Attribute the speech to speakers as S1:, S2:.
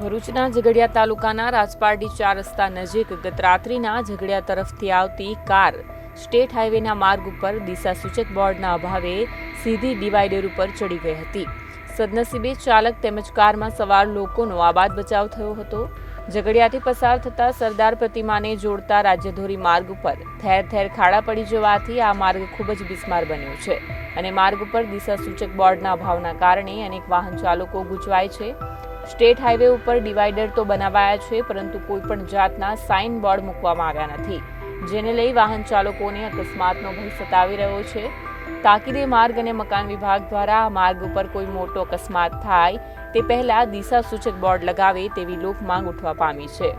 S1: ભરૂચના ઝઘડિયા તાલુકાના રાજપારડી ચાર રસ્તા નજીક ગત રાત્રિના ઝઘડિયા તરફથી આવતી કાર સ્ટેટ હાઈવેના માર્ગ ઉપર દિશા સૂચક બોર્ડના અભાવે સીધી ડિવાઈડર ઉપર ચડી ગઈ હતી. સદનસીબે ચાલક તેમજ કારમાં સવાર લોકોનો આબાદ બચાવ થયો હતો. ઝઘડિયાથી પસાર થતા સરદાર પ્રતિમાને જોડતા રાજ્યધોરી માર્ગ ઉપર ઠેર ઠેર ખાડા પડી જવાથી આ માર્ગ ખૂબ જ બિસ્માર બન્યો છે અને માર્ગ ઉપર દિશા સૂચક બોર્ડના અભાવના કારણે અનેક વાહન ચાલકો ગૂંચવાય છે. સ્ટેટ હાઈવે ઉપર ડિવાઈડર તો બનાવાયા છે, પરંતુ કોઈ પણ જાતના સાઇન બોર્ડ મૂકવામાં આવ્યા નથી, જેને લઈ વાહન ચાલકોને અકસ્માતનો ભય સતાવી રહ્યો છે. તાકીદે માર્ગ અને મકાન વિભાગ દ્વારા આ માર્ગ ઉપર કોઈ મોટો અકસ્માત થાય તે પહેલા દિશા સૂચક બોર્ડ લગાવે તેવી લોક માંગ ઉઠવા પામી છે.